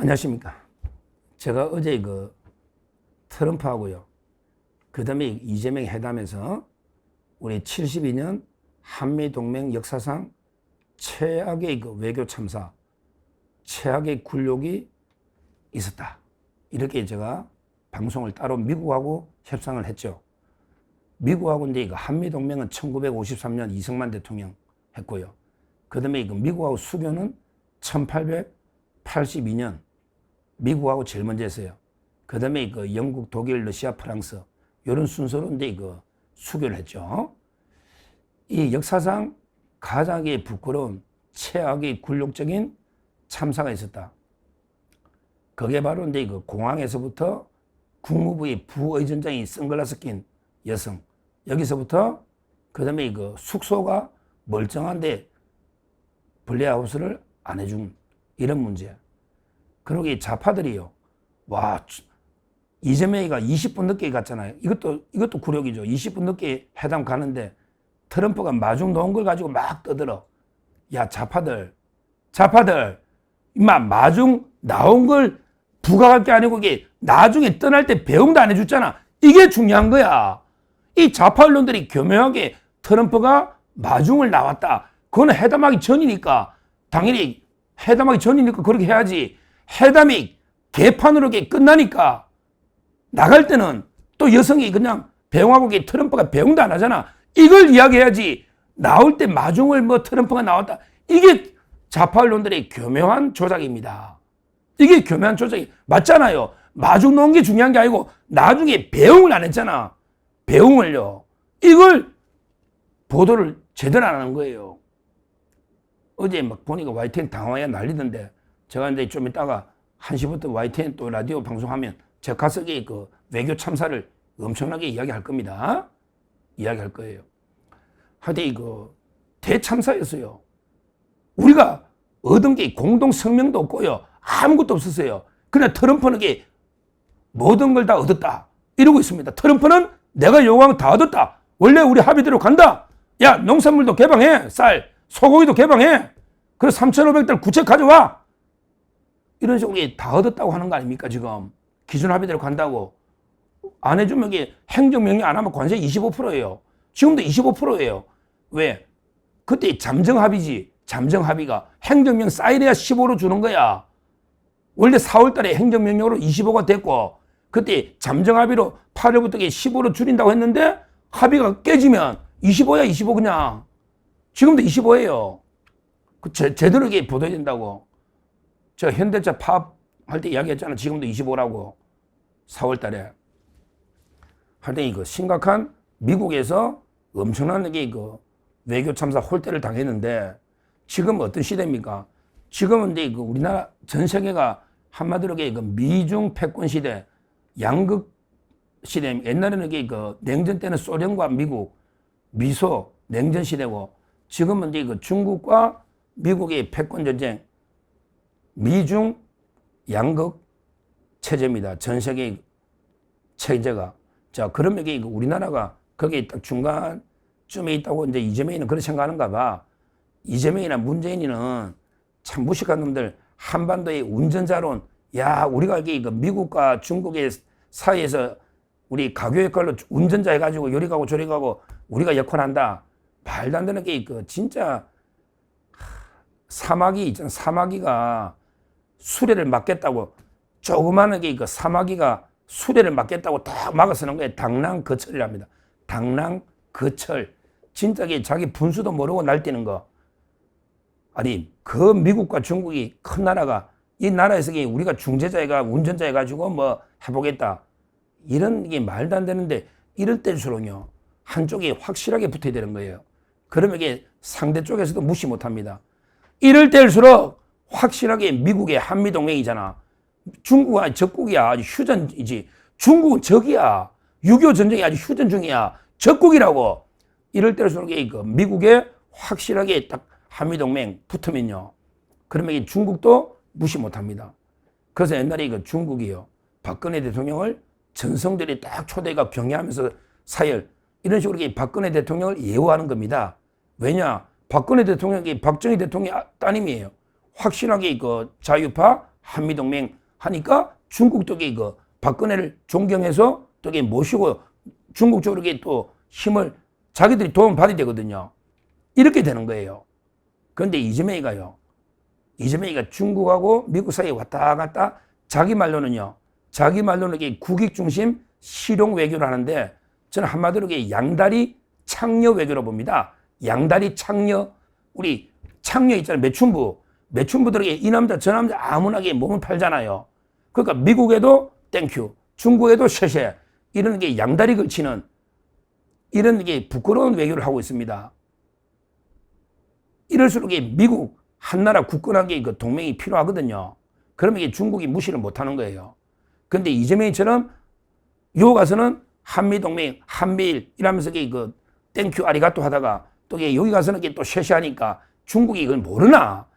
안녕하십니까. 제가 어제 그 트럼프하고요. 그 다음에 이재명 회담에서 우리 72년 한미동맹 역사상 최악의 그 외교 참사, 최악의 굴욕이 있었다. 이렇게 제가 방송을 따로 미국하고 협상을 했죠. 미국하고 이제 이거 한미동맹은 1953년 이승만 대통령 했고요. 그 다음에 이거 미국하고 수교는 1882년 미국하고 제일 먼저 했어요. 그 다음에 그 영국, 독일, 러시아, 프랑스 이런 순서로 이제 그 수교를 했죠. 이 역사상 가장 부끄러운 최악의 굴욕적인 참사가 있었다. 그게 바로 이제 그 공항에서부터 국무부의 부의전장이 선글라스 낀 여성 여기서부터 그 다음에 그 숙소가 멀쩡한데 블레하우스를 안 해준 이런 문제. 이 좌파들이요. 와, 이재명이가 20분 늦게 갔잖아요. 이것도, 이것도 굴욕이죠. 20분 늦게 회담 가는데 트럼프가 마중 놓은 걸 가지고 막 떠들어. 야, 좌파들, 좌파들, 임마, 마중 나온 걸 부각할 게 아니고 이게 나중에 떠날 때 배웅도 안 해줬잖아. 이게 중요한 거야. 이 좌파 언론들이 교묘하게 트럼프가 마중을 나왔다. 그거는 회담하기 전이니까 당연히 회담하기 전이니까 그렇게 해야지. 회담이 개판으로 끝나니까 나갈 때는 또 여성이 그냥 배웅하고 게 트럼프가 배웅도 안 하잖아. 이걸 이야기해야지. 나올 때 마중을 뭐 트럼프가 나왔다. 이게 좌파 언론들의 교묘한 조작입니다. 이게 교묘한 조작이 맞잖아요. 마중 놓은 게 중요한 게 아니고 나중에 배웅을 안 했잖아. 배웅을요. 이걸 보도를 제대로 안 하는 거예요. 어제 막 보니까 YTN 당황해 난리던데 제가 이제 좀 이따가 1시부터 YTN 또 라디오 방송하면 제가 가서 그 외교 참사를 엄청나게 이야기할 겁니다. 이야기할 거예요. 하여튼 이거 대참사였어요. 우리가 얻은 게 공동 성명도 없고요. 아무것도 없었어요. 그냥 트럼프는 게 모든 걸 다 얻었다. 이러고 있습니다. 트럼프는 내가 요구한 거다 얻었다. 원래 우리 합의대로 간다. 야, 농산물도 개방해. 쌀, 소고기도 개방해. 그래서 3,500달 구체 가져와. 이런 식으로 다 얻었다고 하는 거 아닙니까, 지금? 기준 합의대로 간다고. 안 해주면 이게 행정명령 안 하면 관세 25%예요. 지금도 25%예요. 왜? 그때 잠정 합의지. 잠정 합의가 행정명 쌓이래야 15로 주는 거야. 원래 4월 달에 행정명령으로 25가 됐고 그때 잠정 합의로 8월부터 15로 줄인다고 했는데 합의가 깨지면 25야 25 그냥. 지금도 25예요. 그 제, 제대로 이게 보도해야 된다고. 저 현대차 파업할 때 이야기했잖아. 지금도 25라고. 4월 달에. 하여튼 이거 심각한 미국에서 엄청난 게그 외교 참사 홀대를 당했는데 지금 어떤 시대입니까? 지금은 이제 그 우리나라 전 세계가 한마디로 그 미중 패권 시대, 양극 시대. 옛날에는 이게 그 냉전 때는 소련과 미국, 미소 냉전 시대고 지금은 이제 그 중국과 미국의 패권 전쟁, 미중 양극 체제입니다. 전 세계 체제가. 자, 그러면 이게 우리나라가 거기에 딱 중간쯤에 있다고 이제 이재명이는 그렇게 생각하는가 봐. 이재명이나 문재인이는 참 무식한 놈들 한반도의 운전자론 야 우리가 이게 그 미국과 중국의 사이에서 우리 가교 역할로 운전자 해가지고 요리 가고 저리 가고 우리가 역할한다 말도 안 되는 게 그 진짜 사마귀 있잖아 사마귀가 수레를 막겠다고 조그마한 게그 사마귀가 수레를 막겠다고 딱 막아서는 거예요. 당랑 거철이랍니다. 당랑 거철. 진짜 게 자기 분수도 모르고 날뛰는 거. 아니 그 미국과 중국이 큰 나라가 이 나라에서 우리가 중재자가 운전자 해가지고 뭐 해보겠다. 이런 게 말도 안 되는데 이럴 때일수록요 한쪽이 확실하게 붙어야 되는 거예요. 그러면 이게 상대 쪽에서도 무시 못합니다. 이럴 때일수록 확실하게 미국의 한미 동맹이잖아. 중국은 적국이야 아주 휴전이지. 중국은 적이야. 6.25 전쟁이 아주 휴전 중이야. 적국이라고. 이럴 때일수록 그 미국에 확실하게 딱 한미동맹 붙으면요. 그러면 이 중국도 무시 못 합니다. 그래서 옛날에 그 중국이요. 박근혜 대통령을 전성들이 딱 초대가 경애하면서 사열 이런 식으로 박근혜 대통령을 예우하는 겁니다. 왜냐? 박근혜 대통령이 박정희 대통령의 따님이에요. 확실하게 그 자유파 한미동맹 하니까 중국 쪽에 그 박근혜를 존경해서 또게 모시고 중국 쪽에 또 힘을 자기들이 도움 받아야 되거든요. 이렇게 되는 거예요. 그런데 이재명이가요. 이재명이가 중국하고 미국 사이에 왔다 갔다 자기 말로는요. 자기 말로는 이게 국익 중심 실용 외교를 하는데 저는 한마디로 이게 양다리 창녀 외교로 봅니다. 양다리 창녀 우리 창녀 있잖아요. 매춘부 매춘부들에게 이 남자 저 남자 아무나게 몸을 팔잖아요. 그러니까 미국에도 땡큐, 중국에도 쉐쉐 이런 게 양다리 걸치는 이런 게 부끄러운 외교를 하고 있습니다. 이럴수록 미국 한나라 굳건하게 그 동맹이 필요하거든요. 그러면 이게 중국이 무시를 못하는 거예요. 그런데 이재명이처럼 요 가서는 한미 동맹, 한미일 이러면서 그 땡큐 아리가또 하다가 또 여기 가서는 또 쉐쉐하니까 중국이 이걸 모르나?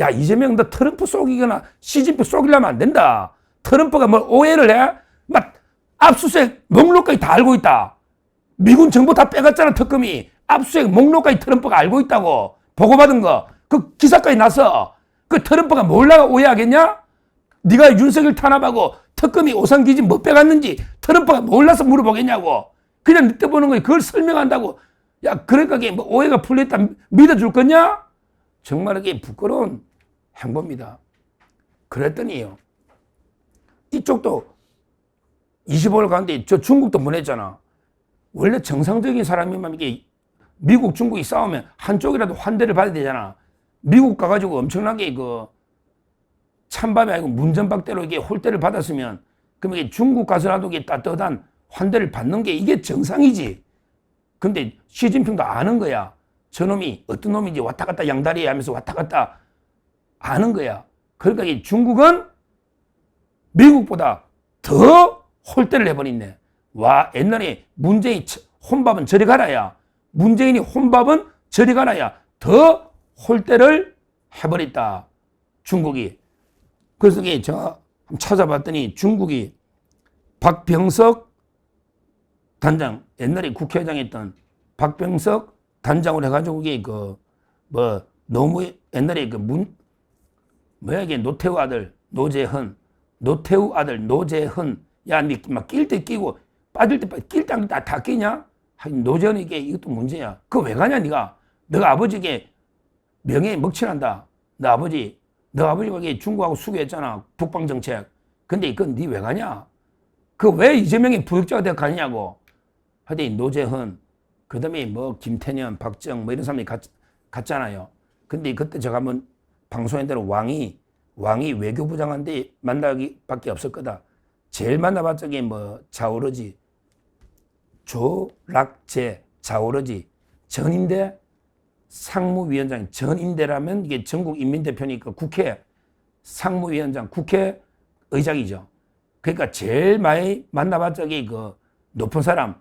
야 이재명 너 트럼프 쏘기거나 시진핑 쏘기려면 안 된다. 트럼프가 뭘 오해를 해? 막 압수수색 목록까지 다 알고 있다. 미군 정보 다 빼갔잖아 특검이. 압수수색 목록까지 트럼프가 알고 있다고 보고받은 거. 그 기사까지 났어. 그 트럼프가 몰라 오해하겠냐? 네가 윤석열 탄압하고 특검이 오산기지 뭐 빼갔는지 트럼프가 몰라서 물어보겠냐고. 그냥 늦때 보는 거에 그걸 설명한다고. 야, 그러니까 이게 뭐 오해가 풀렸다 믿어줄 거냐? 정말 이게 부끄러운 행보입니다. 그랬더니요. 이쪽도 25일 가는데 저 중국도 보냈잖아. 원래 정상적인 사람이면 이게 미국, 중국이 싸우면 한쪽이라도 환대를 받아야 되잖아. 미국 가가지고 엄청나게 그 찬밤에 아니고 문전박대로 이게 홀대를 받았으면 그럼 이게 중국 가서라도 이게 따뜻한 환대를 받는 게 이게 정상이지. 근데 시진핑도 아는 거야. 저놈이 어떤 놈인지 왔다 갔다 양다리 하면서 왔다 갔다 아는 거야. 그러니까 이 중국은 미국보다 더 홀대를 해버렸네. 와, 옛날에 문재인 혼밥은 저리 가라야. 문재인이 혼밥은 저리 가라야. 더 홀대를 해버렸다. 중국이. 그래서 제가 찾아봤더니 중국이 박병석 단장, 옛날에 국회의장 했던 박병석 단장으로 해가지고 이게 그, 뭐, 너무 옛날에 그 문, 뭐야 이게 노태우 아들, 노재헌, 노태우 아들, 노재헌, 야, 니막 낄 때 끼고 빠질 때 낄땅 다, 다 끼냐? 이게 이것도 문제야. 그거 왜 가냐, 니가? 너가 아버지에게 명예에 먹칠한다. 너 아버지, 너 아버지가 이게 중국하고 수교했잖아. 북방 정책. 근데 그건 니왜 가냐? 그 왜 이재명이 부역자가 되어 가냐고. 하여튼 노재헌, 그 다음에 뭐 김태년, 박정 뭐 이런 사람이 갔, 갔잖아요. 근데 그때 제가 한번 대로 왕이, 왕이 외교부 장한테 만나기밖에 없을 거다. 제일 만나봤자 뭐 자오르지, 조락제, 자오르지, 전인대, 상무위원장, 전인대라면 이게 전국 인민대표니까 국회 상무위원장, 국회 의장이죠. 그러니까 제일 많이 만나봤자 그 높은 사람,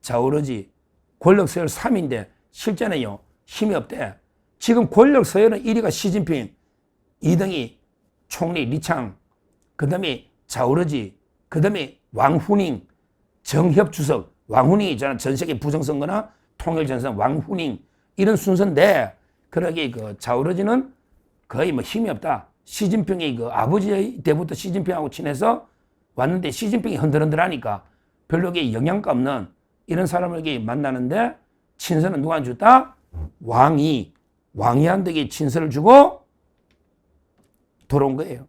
자오르지, 권력 서열 3인데 실제는요, 힘이 없대. 지금 권력 서열은 1위가 시진핑, 2등이 총리 리창, 그 다음에 자오르지, 그 다음에 왕후닝, 정협 주석, 왕후닝이 있잖아. 전 세계 부정선거나 통일 전선 왕후닝, 이런 순서인데, 그러게 그 자오르지는 거의 뭐 힘이 없다. 시진핑이 그 아버지 때부터 시진핑하고 친해서 왔는데 시진핑이 흔들흔들하니까 별로 영향가 없는 이런 사람을 만나는데 친서는 누구한테 줬다? 왕이 왕이한테 친서를 주고 돌아온 거예요.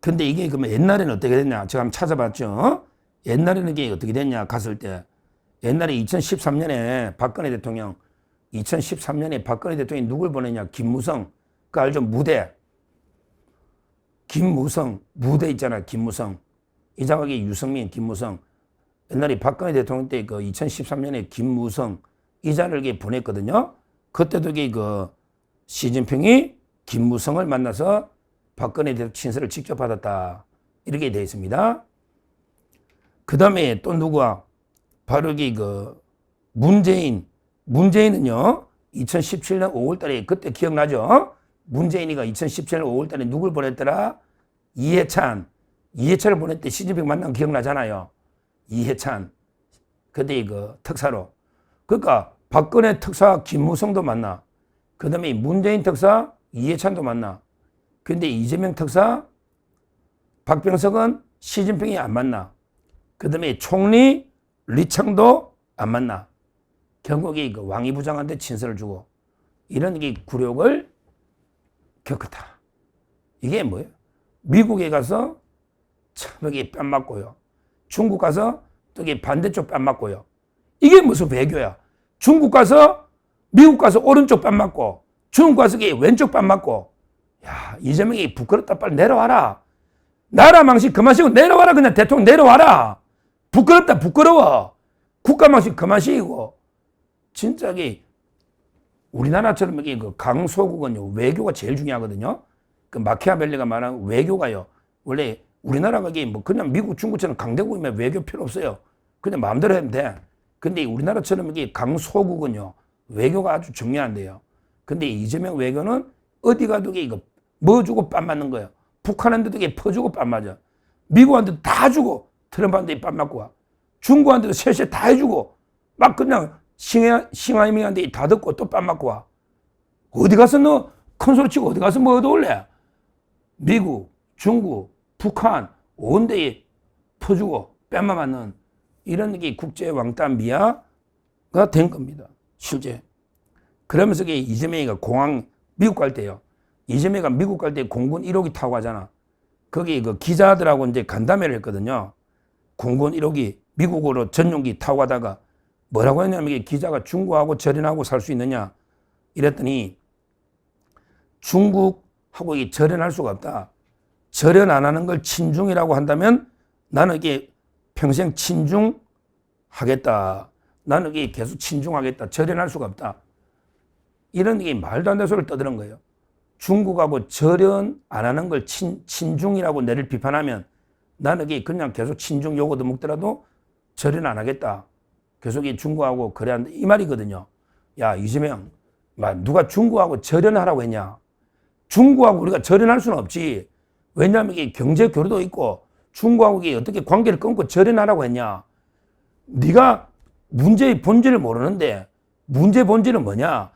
근데 이게 그러면 옛날에는 어떻게 됐냐? 제가 한번 찾아봤죠. 옛날에는 이게 어떻게 됐냐? 갔을 때 옛날에 2013년에 박근혜 대통령 2013년에 박근혜 대통령이 누굴 보냈냐? 김무성. 그 알죠? 무대. 김무성. 무대 있잖아. 김무성. 이장하게 유성민, 김무성. 옛날에 박근혜 대통령 때 그 2013년에 김무성 이자를 보냈거든요. 그때도 그 시진핑이 김무성을 만나서 박근혜 대통령 친서를 직접 받았다. 이렇게 되어 있습니다. 그 다음에 또 누구야? 바로 그 문재인. 문재인은요, 2017년 5월 달에 그때 기억나죠? 문재인이가 2017년 5월 달에 누굴 보냈더라? 이해찬. 이해찬을 보냈대 시진핑 만난 기억나잖아요. 이해찬. 그때 그 특사로. 그러니까 박근혜 특사 김무성도 만나. 그 다음에 문재인 특사 이해찬도 만나. 근데 이재명 특사, 박병석은 시진핑이 안 만나. 그 다음에 총리 리창도 안 만나. 결국에 그 왕이 부장한테 친서를 주고 이런 게 굴욕을 겪었다. 이게 뭐예요? 미국에 가서 참 여기 뺨 맞고요. 중국 가서 또 이게 반대쪽 뺨 맞고요. 이게 무슨 외교야? 중국 가서 미국 가서 오른쪽 뺨 맞고 중국 가서 왼쪽 뺨 맞고 야 이재명이 부끄럽다 빨리 내려와라. 나라 망신 그만 시고 내려와라 그냥 대통령 내려와라. 부끄럽다 부끄러워. 국가 망신 그만 시고 진짜 이게 우리나라처럼 이게 그 강소국은요 외교가 제일 중요하거든요. 그 마키아벨리가 말한 외교가요 원래 우리나라가 이게 뭐 그냥 미국 중국처럼 강대국이면 외교 필요 없어요. 그냥 마음대로 하면 돼. 근데 우리나라처럼 이게 강소국은요 외교가 아주 중요한데요. 근데 이재명 외교는 어디 가도 이거 뭐 주고 뺨 맞는 거예요. 북한한테도 이게 퍼주고 뺨 맞아. 미국한테도 다 주고 트럼프한테 뺨 맞고 와. 중국한테도 셋셋 다 해주고 막 그냥 싱하, 싱하이밍한테 다 듣고 또뺨 맞고 와. 어디 가서 너큰 소리 치고 어디 가서 뭐 얻어올래? 미국, 중국, 북한 온 데에 퍼주고 뺨만 맞는 이런 게 국제 왕따 미아가 된 겁니다. 실제. 그러면서 이게 이재명이가 공항 미국 갈 때요. 이재명이가 미국 갈 때 공군 1호기 타고 가잖아. 거기 그 기자들하고 이제 간담회를 했거든요. 공군 1호기 미국으로 전용기 타고 가다가 뭐라고 했냐면 이게 기자가 중국하고 절연하고 살 수 있느냐 이랬더니 중국하고 이게 절연할 수가 없다. 절연 안 하는 걸 친중이라고 한다면 나는 이게 평생 친중하겠다. 나는 이게 계속 친중하겠다. 절연할 수가 없다. 이런 게 말도 안 되는 소리를 떠드는 거예요. 중국하고 절연 안 하는 걸 친, 친중이라고 내를 비판하면 나는 이게 그냥 계속 친중 요거도 먹더라도 절연 안 하겠다. 계속 이 중국하고 거래한다. 이 말이거든요. 야, 이재명, 막 누가 중국하고 절연하라고 했냐? 중국하고 우리가 절연할 수는 없지. 왜냐하면 이게 경제 교류도 있고 중국하고 어떻게 관계를 끊고 절연하라고 했냐? 네가 문제의 본질을 모르는데 문제 본질은 뭐냐?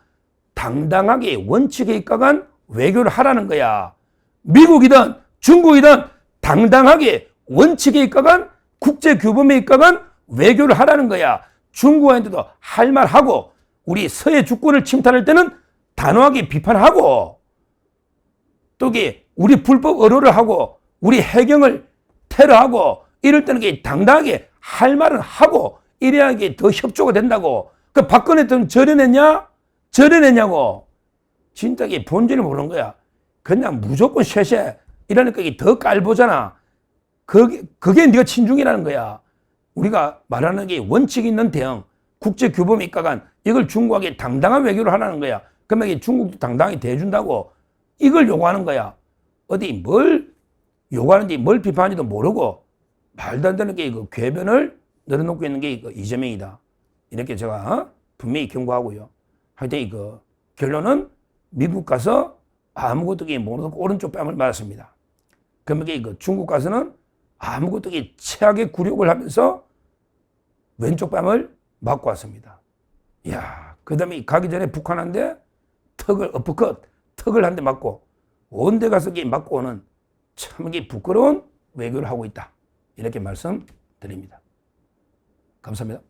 당당하게 원칙에 입각한 외교를 하라는 거야. 미국이든 중국이든 당당하게 원칙에 입각한 국제 규범에 입각한 외교를 하라는 거야. 중국한테도 할 말 하고 우리 서해 주권을 침탈할 때는 단호하게 비판하고 또 이게 우리 불법 어로를 하고 우리 해경을 테러하고 이럴 때는 당당하게 할 말은 하고 이래야 이게 더 협조가 된다고. 그 박근혜 때는 절연했냐? 절연했냐고. 진짜 이게 본질을 모르는 거야. 그냥 무조건 쉐쉐 이러니까 이게 더 깔보잖아. 그게, 그게 네가 친중이라는 거야. 우리가 말하는 게 원칙 있는 대응, 국제 규범에 입각한 이걸 중국에게 당당한 외교를 하라는 거야. 그러면 중국도 당당히 대해준다고 이걸 요구하는 거야. 어디 뭘 요구하는지 뭘 비판하는지도 모르고 말도 안 되는 게 그 궤변을 늘어놓고 있는 게 이거 이재명이다. 이렇게 제가 어? 분명히 경고하고요. 하여튼 이거 결론은 미국 가서 아무것도 모르고 오른쪽 뺨을 맞았습니다. 그러면 이거 중국 가서는 아무것도 최악의 굴욕을 하면서 왼쪽 뺨을 맞고 왔습니다. 이야, 그 다음에 가기 전에 북한한테 턱을, 어퍼컷, 턱을 한 대 맞고, 온데 가서 맞고 오는 참 이게 부끄러운 외교를 하고 있다. 이렇게 말씀드립니다. 감사합니다.